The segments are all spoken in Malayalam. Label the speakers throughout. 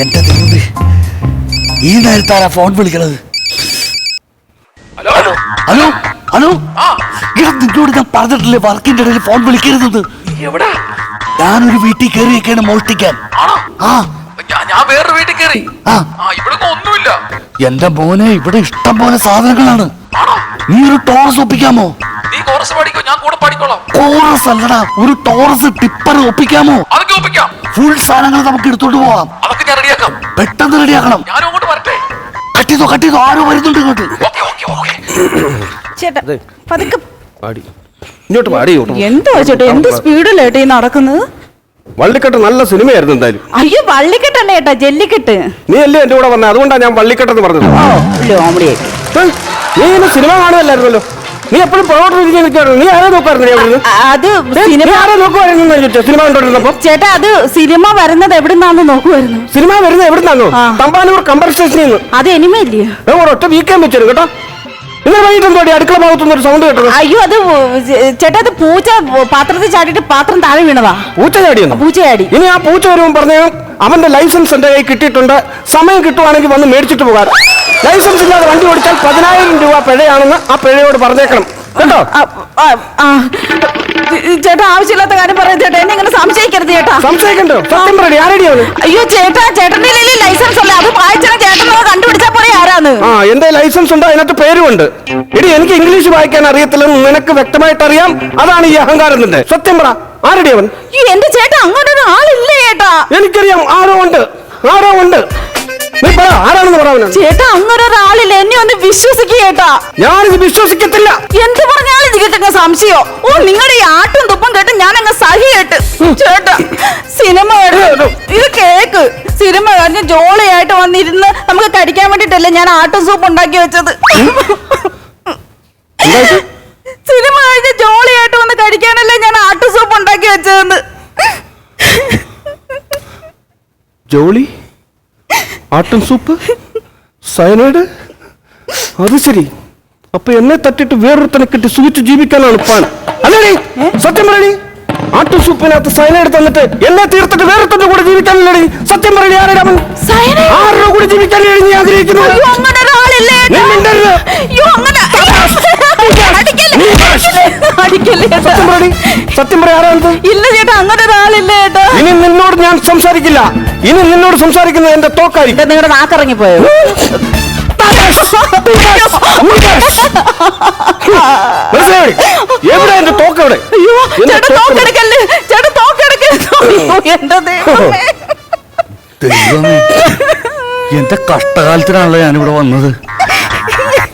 Speaker 1: എന്റെ ദൈവമേ ഈ നേരത്താരാ ഫോൺ വിളിക്കണത്?
Speaker 2: ഹലോ?
Speaker 1: ഹലോ? ഹലോ? എടാ നിന്നോട് ഞാൻ പറഞ്ഞിട്ടില്ലേ വർക്കിന്റെ ഇടയിൽ ഫോൺ വിളിക്കരുതെന്ന്? ഞാനൊരു വീട്ടിൽ കയറിയൊക്കെയാണ് മോഷ്ടിക്കാൻ. ആ.
Speaker 2: ഞാൻ ഞാൻ വേറൊരു വീട്ടിൽ കയറി. ഒന്നുമില്ല.
Speaker 1: എന്റെ മോനെ ഇവിടെ ഇഷ്ടം പോലെ സാധനങ്ങളാണ്. നീ ഒരു ടോറസ് ഒപ്പിക്കാമോ?
Speaker 2: നീ പഠിക്കോ? ഞാൻ കൂടെ പഠിക്കോളാം.
Speaker 1: അല്ലടാ ഒരു ടോറസ് ടിപ്പർ ഒപ്പിക്കാമോ?
Speaker 2: അതൊക്കെ ഒപ്പിക്കാം.
Speaker 1: ഫുൾ സാധനങ്ങൾ നമുക്ക് എടുത്തോണ്ട് പോവാം.
Speaker 2: ഞാൻ
Speaker 1: പെട്ടെന്ന് റെഡിയാക്കണം. കട്ടിതോ കട്ടിതോ ആരോ വരുന്നുണ്ട് ഇങ്ങോട്ട്.
Speaker 3: ചേട്ടാ പതുക്കെ
Speaker 4: പാടി. ഇങ്ങോട്ട് പാടി
Speaker 3: എന്തോ ചേട്ടാ എന്ത് സ്പീഡിലേട്ടാ ഈ നടക്കുന്നത്?
Speaker 4: വള്ളിക്കെട്ട് നല്ല സിനിമയായിരുന്നു എന്തായാലും.
Speaker 3: അയ്യോ വള്ളിക്കെട്ടല്ല ഏട്ടാ ജെല്ലിക്കെട്ട്.
Speaker 4: നീ അല്ലേ എന്റെ കൂടെ വന്നത് അതുകൊണ്ടാണ് ഞാൻ വള്ളിക്കെട്ടെന്ന് പറഞ്ഞത്. നീ ഇന്ന് സിനിമ കാണുമല്ലായിരുന്നല്ലോ നീ എപ്പോഴും പുറകോട്ട് നിൽക്കായിരുന്നു നീ ആരെ നോക്കായിരുന്നു നീ അവിടുന്ന്?
Speaker 3: അത് സിനിമ
Speaker 4: ആരെ നോക്കുമായിരുന്നു സിനിമ കണ്ടോണ്ടിരുന്നപ്പോ?
Speaker 3: ചേട്ടാ അത് സിനിമ വരുന്നത് എവിടുന്നാന്ന് നോക്കുമായിരുന്നു
Speaker 4: സിനിമ വരുന്നത് എവിടുന്നാന്നോ? തമ്പാനൂർ കമ്പർ സ്റ്റേഷനിൽ നിന്ന്.
Speaker 3: അത്
Speaker 4: എനിമയില്ലേ? ഒറ്റ വീക്കാൻ വെച്ചു കേട്ടോ. ഇന്നലെ വൈകിട്ട് അടുക്കള ഭാഗത്തുനിന്ന് ഒരു സൗണ്ട് കേട്ടത്.
Speaker 3: അയ്യോ അത് ചേട്ടാ അത് പൂച്ച പാത്രത്തിൽ ചാടിയിട്ട് പാത്രം താഴെ വീണതാ.
Speaker 4: പൂച്ച ചാടിയോ
Speaker 3: പൂച്ച ചാടി.
Speaker 4: ഇനി ആ പൂച്ച വരുമ്പോൾ പറഞ്ഞു അവന്റെ ലൈസൻസ് എന്റെ കയ്യിൽ കിട്ടിയിട്ടുണ്ട്. സമയം കിട്ടുവാണെങ്കിൽ വന്ന് മേടിച്ചിട്ട് പോകാൻ ലൈസൻസ് ഇല്ലാതെ വണ്ടി ഓടിച്ചാൽ പതിനായിരം രൂപ പിഴയാണെന്ന് ആ പിഴയോട് പറഞ്ഞേക്കണം. കേട്ടോ.
Speaker 3: ചേട്ടാ ആവശ്യമില്ലാത്ത കാര്യം പറയാം ചേട്ടാ. എന്നെ ഇങ്ങനെ സംശയിക്കരുത് ചേട്ടാ.
Speaker 4: സംശയിക്കണ്ടോ? സത്യം പറയടി ആരടിയാണ്
Speaker 3: അയ്യോ ചേട്ടാ ചേട്ടന്റെ കയ്യിൽ ലൈസൻസ് അല്ല അത് വായിച്ചാൽ ചേട്ടൻ കണ്ടുപിടിച്ചാൽ പോലെ ആരാന്ന്?
Speaker 4: ആ എന്റെ ലൈസൻസ് ഉണ്ട്? അതിനകത്ത് പേരുമുണ്ട്. എടി എനിക്ക് ഇംഗ്ലീഷ് വായിക്കാൻ അറിയത്തില്ലെന്ന് നിനക്ക് വ്യക്തമായിട്ട് അറിയാം അതാണ് ഈ അഹങ്കാരം നിന്റെ സത്യം പറ. ആരടി അവൻ?
Speaker 3: എന്റെ ചേട്ടാ അങ്ങനെ ഒരു ആളില്ല ചേട്ടാ?
Speaker 4: എനിക്കറിയാം. ആരോ ഉണ്ട്. ആരോ ഉണ്ട്. നീ പറ ആരാണെന്ന് പറ അവന്
Speaker 3: ചേട്ടാ അങ്ങനെ ഒരാളില്ല എന്നെ ഒന്ന് വിശ്വസിക്കുക ചേട്ടാ.
Speaker 4: ഞാനിത് വിശ്വസിക്കത്തില്ല.
Speaker 3: എന്ത് പറഞ്ഞാലും ഇതിക്കൊക്കെ സംശയോ? ഓ നിങ്ങളുടെ ഈ ആട്ടും തുപ്പും കേട്ട് ഞാൻ അങ്ങ് സഹി കേട്ട് ചേട്ടാ സിനിമ ഇത് കേക്ക്. സിനിമ കഴിഞ്ഞ് ജോളിയായിട്ട് വന്നിരുന്ന് നമുക്ക് കഴിക്കാൻ വേണ്ടിട്ടല്ലേ ഞാൻ ആട്ടും സൂപ്പ് ഉണ്ടാക്കി വെച്ചത്? സിനിമ കഴിഞ്ഞ് ജോളിയായിട്ട് വന്ന് കഴിക്കാനല്ലേ ഞാൻ ആട്ടും സൂപ്പ് ഉണ്ടാക്കി വെച്ചതെന്ന്.
Speaker 4: ജോളി? ആട്ടൻ സൂപ്പ് സയനൈഡ് അത് ശരി. അപ്പൊ എന്നെ തട്ടിട്ട് വേറൊരുത്തനെ കിട്ടി സുഖിച്ചു ജീവിക്കാനാണ് പാൻ അല്ലേ സത്യം പറയണി ആട്ടൻ സൂപ്പിനകത്ത് സയനൈഡ് തന്നിട്ട് എന്നെ തീർത്തിട്ട് വേറൊരുത്തന്റെ കൂടെ ജീവിക്കാനല്ലേ സത്യം പറയണി ആരുടെ അവൻ? ആരുടെ കൂടെ ജീവിക്കാനാണ് നീ ആഗ്രഹിക്കുന്നത്? സത്യം പറയടി. സത്യം പറ ആരാണത്
Speaker 3: ഇല്ല ചേട്ടാ അങ്ങനെ ഒരാളില്ല ചേട്ടാ.
Speaker 4: ഇനി നിന്നോട് ഞാൻ സംസാരിക്കില്ല. ഇനി നിന്നോട് സംസാരിക്കുന്നത് എന്റെ തോക്കായിരിക്കും.
Speaker 3: നിങ്ങളുടെ നാക്കിറങ്ങി പോയോ
Speaker 4: എവിടെ എന്റെ തോക്ക് എവിടെ?
Speaker 3: ദൈവമേ
Speaker 1: എന്റെ കഷ്ടകാലത്തിനാണല്ലോ ഞാനിവിടെ വന്നത്.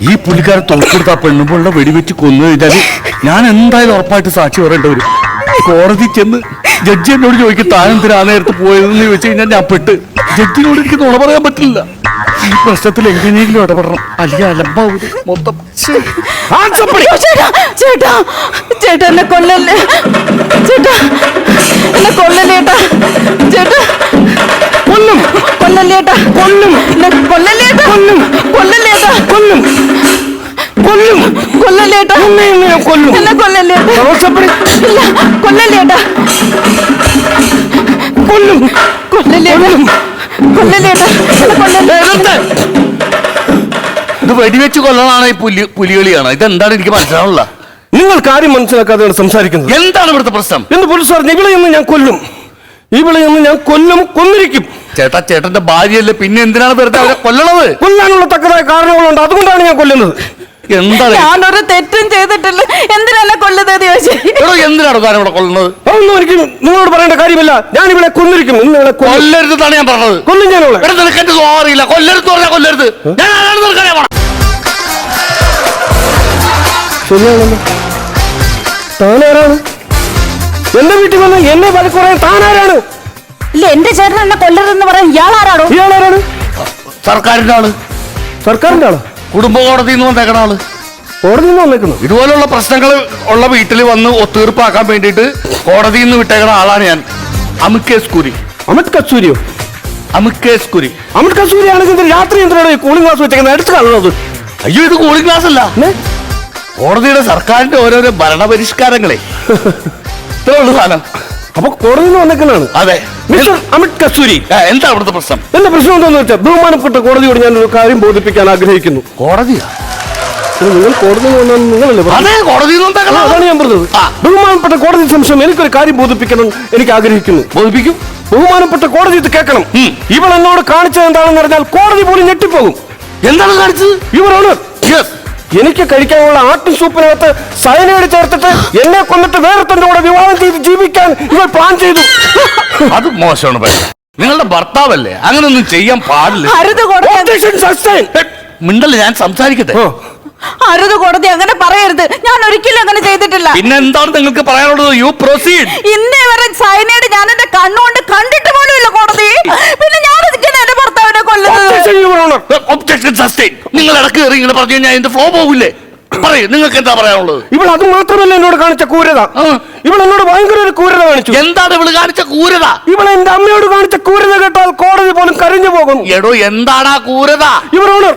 Speaker 1: ഈ പുള്ളിക്കാരെ തോക്കെടുത്ത ആ പെണ്ണുമ്പോളുടെ വെടിവെച്ച് കൊന്നു കഴിഞ്ഞാൽ ഞാൻ എന്തായാലും ഉറപ്പായിട്ട് സാക്ഷി പറയേണ്ടി ഒരു കോടതി ചെന്ന് ജഡ്ജി എന്നോട് ചോദിക്കും ആ നേരത്ത് പോയതെന്ന്? ചോദിച്ചു കഴിഞ്ഞാൽ ഞാൻ പെട്ട്. ജഡ്ജിനോട് എനിക്ക് നുണ പറയാൻ പറ്റില്ല. ഈ പ്രശ്നത്തിൽ എങ്ങനെയെങ്കിലും ഇടപെടണം. അല്ലെങ്കിൽ അലമ്പാവും മൊത്തം.
Speaker 3: ചേട്ടാ ചേട്ടാ എന്നെ കൊല്ലല്ലേ? ചേട്ടാ എന്നെ കൊല്ലല്ലേ ചേട്ടാ ചേട്ടാ
Speaker 4: കൊല്ലും.
Speaker 3: കൊല്ലല്ലേട്ടാ
Speaker 4: കൊല്ലും.
Speaker 3: കൊല്ലല്ലേട്ടാ
Speaker 4: കൊല്ലും.
Speaker 3: കൊല്ലല്ലേട്ടാ
Speaker 4: കൊല്ലും. കൊല്ലും.
Speaker 3: കൊല്ലല്ലേ ചേട്ടാ
Speaker 4: നിന്നെ ഇന്ന് ഞാൻ കൊല്ലും?
Speaker 3: എന്നെ
Speaker 4: കൊല്ലല്ലേട്ടാ
Speaker 3: ഇല്ല കൊല്ലല്ലേ
Speaker 4: കൊല്ലും.
Speaker 3: കൊല്ലല്ലേ ചേട്ടാ കൊല്ലല്ലേ എന്നെ.
Speaker 1: ഇത് വെടിവെച്ച് കൊല്ലണാണ് ഈ പുലി പുലികളിയാണ് ഇതെന്താണ് എനിക്ക് മനസ്സിലാവുള്ള
Speaker 4: നിങ്ങൾ കാര്യം മനസ്സിലാക്കാതെയാണ് സംസാരിക്കുന്നത്.
Speaker 1: എന്താണ് ഇവിടുത്തെ പ്രശ്നം?
Speaker 4: എന്ന് പോലീസ് പറഞ്ഞു ഇവിടെ നിന്ന് ഞാൻ കൊല്ലും. ഇവിടെ നിന്ന് ഞാൻ കൊല്ലും കൊന്നിരിക്കും.
Speaker 1: ചേട്ടാ ചേട്ടന്റെ ഭാര്യയല്ലേ പിന്നെ എന്തിനാണ് വെറുതെ അവരെ കൊല്ലണത്?
Speaker 4: കൊല്ലാനുള്ള തക്കതായ കാരണങ്ങളുണ്ട്. അതുകൊണ്ടാണ് ഞാൻ കൊല്ലുന്നത്.
Speaker 1: എന്താണ്?
Speaker 3: ഞാനൊരു തെറ്റും ചെയ്തിട്ടില്ല. കൊല്ലുന്നത്
Speaker 1: എടോ എന്തിനാണ് താൻ ഇവിടെ കൊല്ലുന്നത്?
Speaker 4: അതൊന്നും എനിക്ക് നിങ്ങളോട് പറയേണ്ട കാര്യമില്ല. ഞാൻ ഇവിടെ കൊന്നിരിക്കും. ഇന്ന് ഇവിടെ കൊല്ലും.
Speaker 1: കൊല്ലരുതെന്നാണ് ഞാൻ പറഞ്ഞത്.
Speaker 4: കൊല്ലും ഞാൻ
Speaker 1: നിനക്ക് എന്റെ സ്വഭാവം അറിയില്ല. കൊല്ലരുത് പറഞ്ഞാൽ കൊല്ലരുത്. ഞാൻ ആരാണെന്ന് നിനക്കറിയാമോ
Speaker 4: ശരിയാണല്ലോ. താനാരാണ്? എന്റെ വീട്ടിൽ വന്ന് എന്നെ വഴക്ക് പറയാൻ താനാരാണ്?
Speaker 3: ഇല്ല എന്റെ ചേട്ടൻ എന്നെ കൊല്ലരുതെന്ന് പറയാൻ ഇയാളാരാണോ?
Speaker 4: ഇയാളാരാണ്?
Speaker 1: സർക്കാരിന്റെ ആൾ.
Speaker 4: സർക്കാരിന്റെ ആളോ?
Speaker 1: കുടുംബ കോടതിയിൽ നിന്ന് വന്നേക്കണ ആൾ.
Speaker 4: കോടതിയിൽ നിന്ന് വന്നേക്കുന്നു?
Speaker 1: ഇതുപോലുള്ള പ്രശ്നങ്ങൾ ഉള്ള വീട്ടിൽ വന്ന് ഒത്തീർപ്പാക്കാൻ വേണ്ടിയിട്ട് കോടതിയിൽ നിന്ന് വിട്ടേക്കണ ആളാണ് ഞാൻ. അമിത് കസ്കൂരി
Speaker 4: അമിത് കസ്തൂരിയോ
Speaker 1: അമിത് കസ്കൂരി
Speaker 4: അമിത് കസ്തൂരി ആണെങ്കിൽ രാത്രി എന്തിനാണ് കൂളിംഗ് ഗ്ലാസ് വെച്ചേക്കുന്നത്? എടുത്ത് കാണുന്നത്.
Speaker 1: അയ്യോ ഇത് കൂളിംഗ് ഗ്ലാസ് അല്ല? കോടതിയുടെ സർക്കാരിന്റെ ഓരോരോ ഭരണപരിഷ്കാരങ്ങളെ. ഇത്രേ ഉള്ളു സാധനം.
Speaker 4: അപ്പൊ നിന്ന് വന്നേക്കുന്നതാണ്
Speaker 1: അതെ.
Speaker 4: മിസ്റ്റർ അമിത് കസ്തൂരി.
Speaker 1: എന്താ അവിടുത്തെ പ്രശ്നം?
Speaker 4: എന്റെ പ്രശ്നം എന്താണെന്ന് വെച്ചാൽ ബഹുമാനപ്പെട്ട കോടതിയോട് ഞാൻ ഒരു കാര്യം ബോധിപ്പിക്കാൻ ആഗ്രഹിക്കുന്നു.
Speaker 1: കോടതിയാ?
Speaker 4: നിങ്ങൾ കോടതി നിങ്ങളല്ലേ അതാണ് ഞാൻ പറഞ്ഞത്. ബഹുമാനപ്പെട്ട കോടതി സംശയം എനിക്കൊരു കാര്യം ബോധിപ്പിക്കണം എനിക്ക് ആഗ്രഹിക്കുന്നു.
Speaker 1: ബോധിപ്പിക്കും.
Speaker 4: ബഹുമാനപ്പെട്ട കോടതി ഇത് കേൾക്കണം. ഇവൾ എന്നോട് കാണിച്ചത് എന്താണെന്ന് പറഞ്ഞാൽ കോടതി പോലും ഞെട്ടിപ്പോകും.
Speaker 1: എന്താണ് കാണിച്ചത്?
Speaker 4: ഇവരാണ്
Speaker 1: യെസ്
Speaker 4: എനിക്ക് കഴിക്കാനുള്ള ആട്ടു സൂപ്പിനകത്ത് സയനൈഡ് ചേർത്തിട്ട് എന്നെ കൊന്നിട്ട് വേറെ തന്റെ കൂടെ വിവാഹം ചെയ്ത് ജീവിക്കാൻ ഇവർ പ്ലാൻ ചെയ്തു.
Speaker 1: അത് മോശമാണ് പക്ഷേ നിങ്ങളുടെ ഭർത്താവല്ലേ? അങ്ങനെ ഒന്നും ചെയ്യാൻ പാടില്ല.
Speaker 3: അരുത് കോടതി.
Speaker 1: ഹെ, ഞാൻ സംസാരിക്കട്ടെ?
Speaker 4: ഓ,
Speaker 3: അരുത് കോടതി അങ്ങനെ പറയരുത്. ഞാൻ ഒരിക്കലും അങ്ങനെ ചെയ്തിട്ടില്ല.
Speaker 1: പിന്നെ എന്താണ് നിങ്ങൾക്ക് പറയാനുള്ളത്? യു പ്രൊസീഡ്
Speaker 3: ഇന്നേ വരെ സൈനയുടെ ഞാൻ എന്റെ കണ്ണുകൊണ്ട് കണ്ടിട്ട് പോലും ഇല്ല കോടതി പിന്നെ ഞാൻ ഇങ്ങനെ എന്റെ ഭർത്താവിനെ കൊല്ലുന്നത്
Speaker 4: objection, Your
Speaker 1: ഒബ്ജക്ഷൻ സസ്റ്റൈൻ നിങ്ങൾ ഇടയ്ക്ക് കയറി ഇങ്ങനെ പറഞ്ഞു കഴിഞ്ഞാൽ എന്റെ ഫ്ലോ പോകില്ലേ? പറയൂ നിങ്ങൾക്ക് എന്താ പറയാനുള്ളത്?
Speaker 4: ഇവൾ അത് മാത്രമല്ല എന്നോട് കാണിച്ച ക്രൂരത. ഇവൾ എന്നോട് ഭയങ്കര ഒരു ക്രൂരത കാണിച്ചു.
Speaker 1: എന്താണ് ഇവൾ കാണിച്ച ക്രൂരത?
Speaker 4: ഇവൾ എന്റെ അമ്മയോട് കാണിച്ച ക്രൂരത കേട്ടാൽ കോടതി പോലും കരഞ്ഞു പോകും.
Speaker 1: എടോ എന്താണ് ആ ക്രൂരത?
Speaker 4: ഇവർ ഓണർ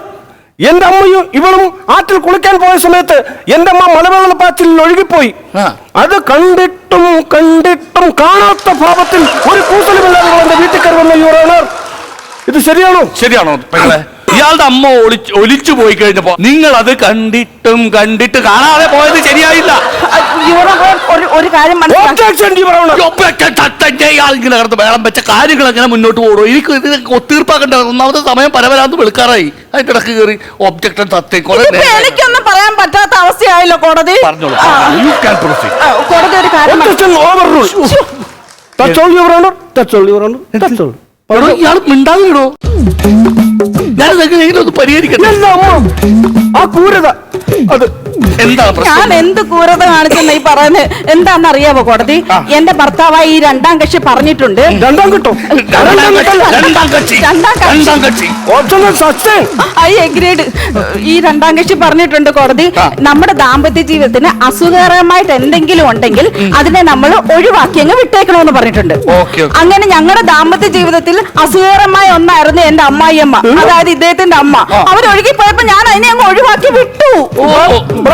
Speaker 4: എന്റെ അമ്മയും ഇവളും ആറ്റിൽ കുളിക്കാൻ പോയ സമയത്ത് എന്റെ അമ്മ മലവെള്ളപ്പാച്ചിൽ ഒഴുകിപ്പോയി. അത് കണ്ടിട്ടും കണ്ടിട്ടും കാണാത്ത ഭാവത്തിൽ ഒരു കൂസലുമില്ലാതെ എന്റെ വീട്ടിൽ കയറി വന്ന യുവർ ഓണർ ഇത് ശരിയാണോ?
Speaker 1: ശരിയാണോ പെങ്ങളെ? ഇയാളുടെ അമ്മ ഒളിച്ച് ഒലിച്ചു പോയി കഴിഞ്ഞപ്പോ നിങ്ങൾ അത് കണ്ടിട്ടും കണ്ടിട്ട് കാണാതെ പോയത് ശരിയായില്ല.
Speaker 3: ഒരു ഒരു കാര്യം
Speaker 1: ഇങ്ങനെ കിടന്ന് വേളം വെച്ച കാര്യങ്ങൾ അങ്ങനെ മുന്നോട്ട് പോകും എനിക്ക് ഇത് ഒത്തീർപ്പാക്കണ്ട. ഒന്നാമത്തെ സമയം പരവരാന്ന് വിളിക്കാറായി. അതിന്റെ ഇടയ്ക്ക് കയറി ഒബ്ജക്ഷൻ തത്തേ
Speaker 3: എനിക്കൊന്നും പറയാൻ പറ്റാത്ത അവസ്ഥയായല്ലോ കോടതി. കോടതി ഒരു കാര്യം
Speaker 1: പറഞ്ഞു ഇയാൾ മിണ്ടാതെയാണോ ഞാൻ എങ്ങനെ ഒന്ന് പരിഹരിക്കട്ടെ.
Speaker 4: ആ ക്രൂരത. അത്
Speaker 3: ഞാൻ
Speaker 1: പ്രശ്നം?
Speaker 3: എന്ത് ക്രൂരത കാണിച്ചെന്ന് ഈ പറയുന്നത് എന്താന്ന് അറിയാവോ കോടതി എന്റെ ഭർത്താവായി ഈ രണ്ടാം കക്ഷി പറഞ്ഞിട്ടുണ്ട്.
Speaker 4: രണ്ടാം കിട്ടും.
Speaker 1: രണ്ടാം കക്ഷി.
Speaker 4: sustained.
Speaker 3: I agreed. ഈ രണ്ടാം കക്ഷി പറഞ്ഞിട്ടുണ്ട് കോടതി. നമ്മുടെ ദാമ്പത്യ ജീവിതത്തിന് അസുഖകരമായിട്ട് എന്തെങ്കിലും ഉണ്ടെങ്കിൽ അതിനെ നമ്മൾ ഒഴിവാക്കി അങ്ങ് വിട്ടേക്കണമെന്ന് പറഞ്ഞിട്ടുണ്ട്. അങ്ങനെ ഞങ്ങളുടെ ദാമ്പത്യ ജീവിതത്തിൽ അസുഖകരമായ ഒന്നായിരുന്നു എന്റെ അമ്മായിയമ്മ. അതായത് ഇദ്ദേഹത്തിന്റെ അമ്മ. അവരൊഴുകി പോയപ്പോ ഞാൻ അതിനെ അങ്ങ് ഒഴിവാക്കി വിട്ടു.
Speaker 1: ഓ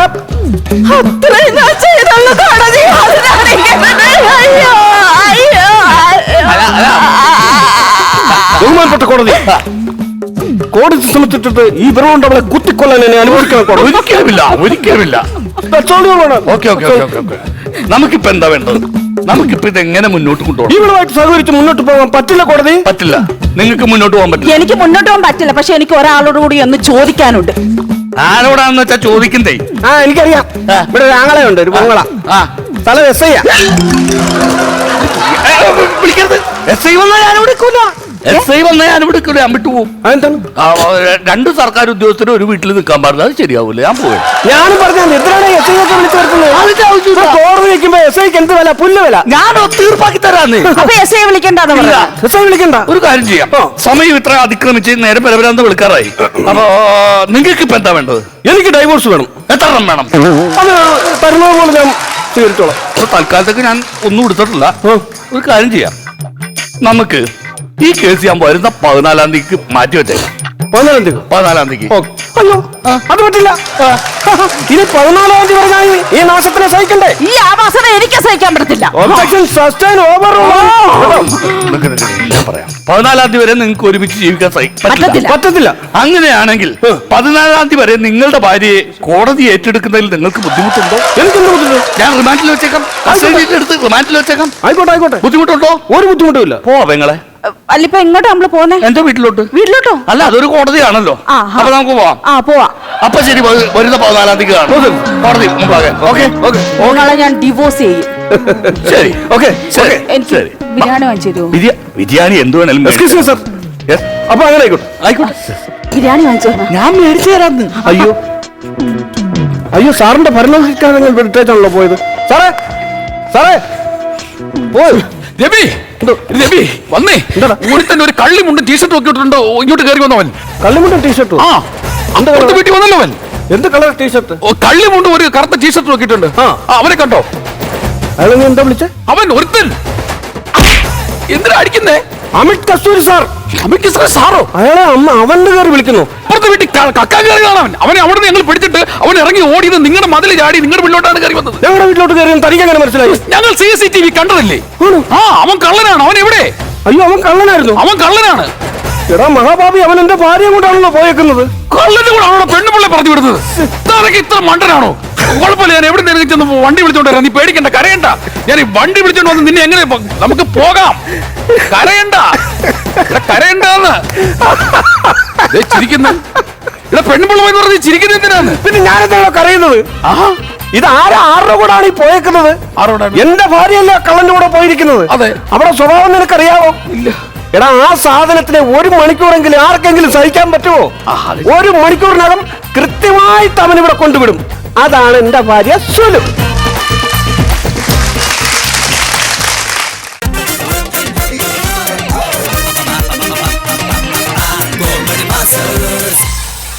Speaker 3: അത്രയും ഞാൻ ചെയ്തുള്ളൂ കോടതി അതിനാണ് ഇങ്ങനെ. അയ്യോ അയ്യോ അയ്യോ.
Speaker 4: ബഹുമാനപ്പെട്ട കോടതി കോടതി ശ്രമിച്ചിട്ട് ഈ വിരവുകൊണ്ട് അവളെ കുത്തിക്കൊല്ലാൻ എന്നെ അനുവദിക്കണം കോടതി.
Speaker 1: ഒരിക്കലുമില്ല ഒരിക്കലുമില്ല.
Speaker 4: Honor.
Speaker 1: Okay okay okay okay. നമുക്കിപ്പോ എന്താ വേണ്ടത്? നമുക്കിപ്പോ ഇത് എങ്ങനെ മുന്നോട്ട് കൊണ്ടുപോകണം?
Speaker 4: ഇവളുമായിട്ട് സഹകരിച്ച് മുന്നോട്ട് പോകാൻ പറ്റില്ല കോടതി?
Speaker 1: പറ്റില്ല. നിങ്ങൾക്ക് മുന്നോട്ട് പോകാൻ പറ്റില്ല.
Speaker 3: എനിക്ക് മുന്നോട്ട് പോകാൻ പറ്റില്ല. പക്ഷെ എനിക്ക് ഒരാളോട് കൂടി ഒന്ന് ചോദിക്കാനുണ്ട്.
Speaker 1: ആരോടാന്ന് വെച്ചാ ചോദിക്കണ്ടേ
Speaker 4: ആ എനിക്കറിയാം. ഇവിടെ ഒരു ആങ്ങളയുണ്ട് ഒരു പൊങ്ങള
Speaker 1: ആ.
Speaker 4: സ്ഥലം എസ് ഐ
Speaker 1: ആ. വിളിക്കരുത്. എസ് ഐ വന്നാൽ ഞാൻ വിളിക്കൂല എസ് ഐ വന്നാൽ ഞാൻ ഇവിടെ ഞാൻ വിട്ടുപോകും
Speaker 4: അതെന്താണ്
Speaker 1: രണ്ട് സർക്കാർ ഉദ്യോഗസ്ഥരും ഒരു വീട്ടിൽ നിൽക്കാൻ പാടില്ല അത് ശരിയാവൂല. ഞാൻ പോയി.
Speaker 4: ഞാനും പറഞ്ഞാൽ എന്തിനാണ് എസ് ഐ ഒക്കെ വിളിച്ചു വരുത്തുന്നത്. ഇവിടെ കോടതി വെക്കുമ്പോ എസ് ഐക്ക് എന്ത് വില? പുല്ല് വില.
Speaker 1: ഞാൻ തീർപ്പാക്കി തരാന്ന്.
Speaker 3: അപ്പൊ എസ് ഐ വിളിക്കണ്ടെന്ന്
Speaker 1: ഇല്ല.
Speaker 3: പറഞ്ഞു
Speaker 4: എസ് ഐ വിളിക്കണ്ട.
Speaker 1: ഒരു കാര്യം ചെയ്യാം. സമയം ഇത്ര അതിക്രമിച്ച് നേരെ പരപരാന്ന് വിളിക്കാറായി. അപ്പൊ നിങ്ങൾക്ക് ഇപ്പൊ എന്താ വേണ്ടത്?
Speaker 4: എനിക്ക് ഡൈവോഴ്സ് വേണം.
Speaker 1: എത്ര എണ്ണം വേണം?
Speaker 4: അത് തരുന്നത് പോലെ ഞാൻ സ്വീകരിച്ചോളാം
Speaker 1: ഇപ്പൊ തൽക്കാലത്തേക്ക് ഞാൻ ഒന്നും എടുത്തിട്ടില്ല. ഒരു കാര്യം ചെയ്യാം. നമുക്ക് ഈ കേസ് ഞാൻ വരുന്ന പതിനാലാം തീയതിക്ക് മാറ്റി വെച്ചേ.
Speaker 4: പതിനാലാം തീയതി
Speaker 1: പതിനാലാം തീയതി
Speaker 4: ഓ, അയ്യോ അത് പറ്റില്ല. ഇനി പതിനാലാം തീയതി പറഞ്ഞാൽ ഈ നാശത്തിനെ സഹിക്കണ്ടേ?
Speaker 3: ഈ ആവാസന എനിക്ക് സഹിക്കാൻ പറ്റത്തില്ല.
Speaker 4: ഒബ്ജക്ഷൻ സസ്റ്റൈൻ ഓവർ
Speaker 1: ഞാൻ പറയാം. പതിനാലാം തീയതി വരെ നിങ്ങൾക്ക് ഒരുമിച്ച് ജീവിക്കാൻ സഹി- പറ്റില്ല.
Speaker 3: പറ്റത്തില്ല.
Speaker 4: പറ്റത്തില്ല.
Speaker 1: അങ്ങനെയാണെങ്കിൽ പതിനാലാം തീയതി വരെ നിങ്ങളുടെ ഭാര്യയെ കോടതി ഏറ്റെടുക്കുന്നതിൽ നിങ്ങൾക്ക് ബുദ്ധിമുട്ടുണ്ടോ?
Speaker 4: എനിക്കെന്ത് ബുദ്ധിമുട്ട്?
Speaker 1: ഞാൻ റിമാൻഡിൽ വെച്ചേക്കാം. കസ്റ്റഡിയിൽ എടുത്ത് റിമാൻഡിൽ വെച്ചേക്കാം.
Speaker 4: ആയിക്കോട്ടെ ആയിക്കോട്ടെ.
Speaker 1: ബുദ്ധിമുട്ടുണ്ടോ?
Speaker 4: ഒരു ബുദ്ധിമുട്ടുമില്ല.
Speaker 1: പോവാ പെങ്ങളെ.
Speaker 3: അല്ല ഇപ്പൊ എങ്ങോട്ടാ നമ്മൾ പോന്നെ?
Speaker 1: എന്റെ വീട്ടിലോട്ട്?
Speaker 3: വീട്ടിലോട്ടോ?
Speaker 1: അല്ല അതൊരു കോടതിയാണല്ലോ. അപ്പൊ നമുക്ക് പോവാം.
Speaker 3: ആ പോവാ.
Speaker 1: അപ്പൊ ശരി വരുന്ന പതിനാലാം തീയതി കാണാം. കോടതി മുമ്പാകെ. ഓക്കെ. ഓക്കെ
Speaker 3: ഞാൻ ഡിവോഴ്സ് ചെയ്യും.
Speaker 1: ശരി
Speaker 4: ഓക്കെ
Speaker 1: ശരി ശരി.
Speaker 3: ബിരിയാണി വാങ്ങിച്ചു
Speaker 1: ബിരിയാണി എന്ത് വേണേലും
Speaker 4: എക്സ്ക്യൂസ് മീ സർ. അപ്പൊ അങ്ങനെ ആയിക്കോട്ടെ
Speaker 1: ആയിക്കോട്ടെ.
Speaker 3: ബിരിയാണി വാങ്ങിച്ചു
Speaker 1: ഞാൻ മേടിച്ചു തരാന്ന്
Speaker 4: അയ്യോ. അയ്യോ സാറിന്റെ ഭരണാധികാരങ്ങൾ വിട്ടേച്ചാണല്ലോ പോയത്. സാറേ സാറേ പോയി.
Speaker 2: രവി രവി വന്നേ. തന്നെ ഒരു കള്ളിമുണ്ട് ടീഷർട്ട് ഒക്കെ ഇട്ടിട്ടുണ്ടോ. ഇങ്ങോട്ട് കയറി വന്നവൻ
Speaker 4: കള്ളിമുണ്ടും ടീഷർട്ടും
Speaker 2: ആ
Speaker 4: കളർ?
Speaker 2: വീട്ടിൽ വന്നല്ലോ അവൻ.
Speaker 4: എന്ത് കളർ ടീഷർട്ട്
Speaker 2: കള്ളിമുണ്ട് ഒരു കറുത്ത ടീഷർട്ട് നോക്കിയിട്ടുണ്ട്. അവനെ കണ്ടോ?
Speaker 4: അയാൾ എന്താ വിളിച്ചേ?
Speaker 2: അവൻ ഒരുത്തൻ. എന്തിനാ അടിക്കുന്നേ?
Speaker 4: അമിത് കസ്തൂരി സാർ.
Speaker 2: അമിത് കസ്തൂരി സാറോ?
Speaker 4: അയാളെ അമ്മ അവന്റെ കയറി വിളിക്കുന്നു.
Speaker 2: അപ്പുറത്തെ വീട്ടിൽ കക്കാൻ കയറി അവൻ. അവനെ അവിടെ നിന്ന് ഞങ്ങൾ പിടിച്ചിട്ട് അവൻ ഇറങ്ങി ഓടി നിങ്ങളുടെ മതിൽ ചാടി നിങ്ങളുടെ വീട്ടിലോട്ടാണ് കയറി വന്നത്.
Speaker 4: ഞങ്ങളുടെ വീട്ടിലോട്ട് കയറി തനിക്ക് അങ്ങനെ മനസ്സിലായി?
Speaker 2: ഞങ്ങൾ സി സി ടി വി കണ്ടതല്ലേ? ആ അവൻ കള്ളനാണ്. അവൻ എവിടെ?
Speaker 4: അയ്യോ അവൻ കള്ളനായിരുന്നു.
Speaker 2: അവൻ കള്ളനാണ്.
Speaker 4: എടാ മഹാബാബി അവൻ എന്റെ ഭാര്യയും കൊണ്ടാണല്ലോ പോയേക്കുന്നത്.
Speaker 2: കള്ളന്റെ കൂടെ അവളെ പെണ്ണുപിള്ളെ പറഞ്ഞു വിടുന്നത്? ഇത്ര മണ്ടനാണോ? കുഴപ്പമില്ല ഞാൻ എവിടെ നിന്ന് ചെന്ന് വണ്ടി വിളിച്ചോണ്ട് വരാം. നീ പേടിക്കണ്ട കരയണ്ട. ഞാൻ ഈ വണ്ടി വിളിച്ചോണ്ട് വന്ന് നിന്നെ എങ്ങനെ നമുക്ക് പോകാം. കരയണ്ട. കരയണ്ടെന്ന്. ചിരിക്കുന്ന. ഇവിടെ പെണ്ണുപിള്ള പോയി പറഞ്ഞ് ചിരിക്കുന്ന എന്തിനാണ്
Speaker 4: പിന്നെ ഞാനെന്താണോ കരയുന്നത്?
Speaker 2: ആ?
Speaker 4: ഇത് ആരാ ആരുടെ കൂടാണ് ഈ പോയേക്കുന്നത്? എന്റെ ഭാര്യയല്ലേ കള്ളന്റെ കൂടെ പോയിരിക്കുന്നത്?
Speaker 2: അതെ.
Speaker 4: അവിടെ സ്വഭാവം നിനക്കറിയാവോ?
Speaker 2: ഇല്ല.
Speaker 4: എടാ ആ സാധനത്തിന് ഒരു മണിക്കൂറെങ്കിലും ആർക്കെങ്കിലും സഹിക്കാൻ പറ്റുമോ? ഒരു മണിക്കൂറിനകം കൃത്യമായിട്ട് അവൻ ഇവിടെ കൊണ്ടുവിടും. അതാണ് എന്റെ ഭാര്യ സുലു